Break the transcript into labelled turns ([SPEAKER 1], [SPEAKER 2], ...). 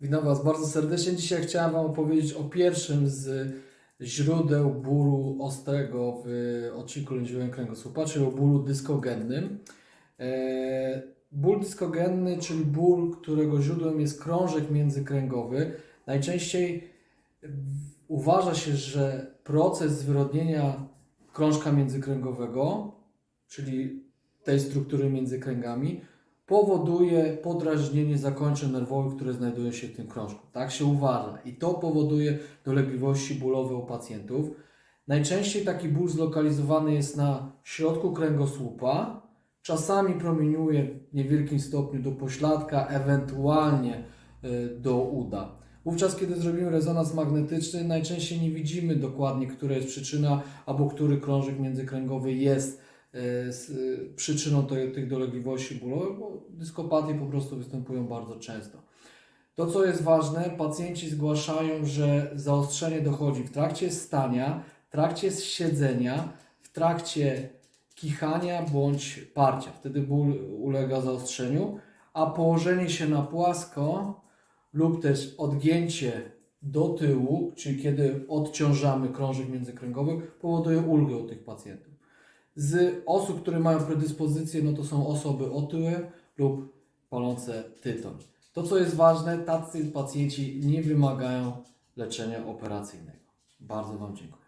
[SPEAKER 1] Witam Was bardzo serdecznie. Dzisiaj chciałem Wam opowiedzieć o pierwszym z źródeł bólu ostrego w odcinku lędźwiowym kręgosłupa, czyli o bólu dyskogennym. E, Ból dyskogenny, czyli ból, którego źródłem jest krążek międzykręgowy. Najczęściej uważa się, że proces zwyrodnienia krążka międzykręgowego, czyli tej struktury między kręgami, powoduje podrażnienie zakończeń nerwowych, które znajdują się w tym krążku. Tak się uważa i to powoduje dolegliwości bólowe u pacjentów. Najczęściej taki ból zlokalizowany jest na środku kręgosłupa, czasami promieniuje w niewielkim stopniu do pośladka, ewentualnie y, do uda. Wówczas, kiedy zrobimy rezonans magnetyczny, najczęściej nie widzimy dokładnie, która jest przyczyna albo który krążek międzykręgowy jest e, e, przyczyną tej, tych dolegliwości bólowych, bo dyskopatie po prostu występują bardzo często. To, co jest ważne, pacjenci zgłaszają, że zaostrzenie dochodzi w trakcie stania, w trakcie siedzenia, w trakcie kichania bądź parcia. Wtedy ból ulega zaostrzeniu, a położenie się na płasko lub też odgięcie do tyłu, czyli kiedy odciążamy krążek międzykręgowy, powoduje ulgę u tych pacjentów. Z osób, które mają predyspozycję, no to są osoby otyłe lub palące tytoń. To, co jest ważne, tacy pacjenci nie wymagają leczenia operacyjnego. Bardzo Wam dziękuję.